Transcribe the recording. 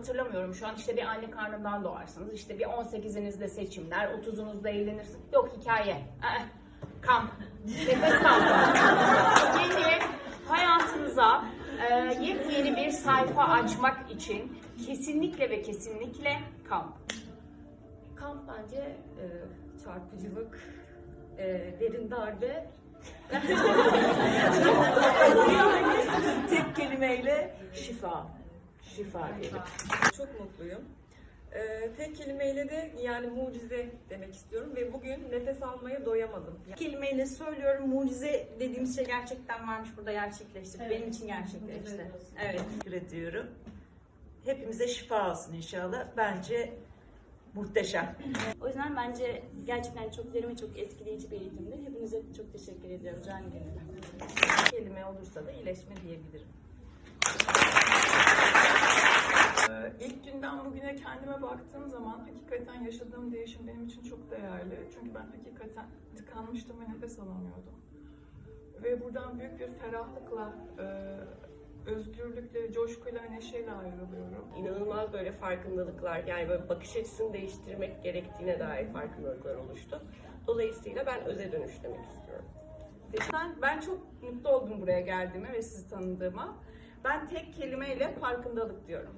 hatırlamıyorum. Şu an işte bir anne karnından doğarsınız işte bir 18'inizde seçimler 30'unuzda evlenirsiniz yok hikaye. Ee, kamp. Nefes kampı yeni hayatınıza e, yepyeni bir sayfa açmak için kesinlikle ve kesinlikle kamp. Kamp bence e, çarpıcılık, e, derin darbe. Tek kelimeyle şifa. Şifa diyelim. Çok mutluyum. Ee, tek kelimeyle de yani mucize demek istiyorum ve bugün nefes almaya doyamadım. kelimeyle söylüyorum. Mucize dediğimiz şey gerçekten varmış burada gerçekleşti. Benim için gerçekleşti. Evet. teşekkür ediyorum. Hepimize şifa olsun inşallah. Bence muhteşem. O yüzden bence gerçekten çok derin ve çok etkileyici bir eğitimdi. Hepinize çok teşekkür ediyorum canı gönülden. Kelime olursa da iyileşme diyebilirim. Günden bugüne kendime baktığım zaman hakikaten yaşadığım değişim benim için çok değerli. Çünkü ben hakikaten tıkanmıştım ve nefes alamıyordum. Ve buradan büyük bir ferahlıkla, e, özgürlükle, coşkuyla, neşeyle ayrılıyorum. inanılmaz böyle farkındalıklar yani böyle bakış açısını değiştirmek gerektiğine dair farkındalıklar oluştu. Dolayısıyla ben öze dönüşlemek istiyorum. Ben, ben çok mutlu oldum buraya geldiğime ve sizi tanıdığıma. Ben tek kelimeyle farkındalık diyorum.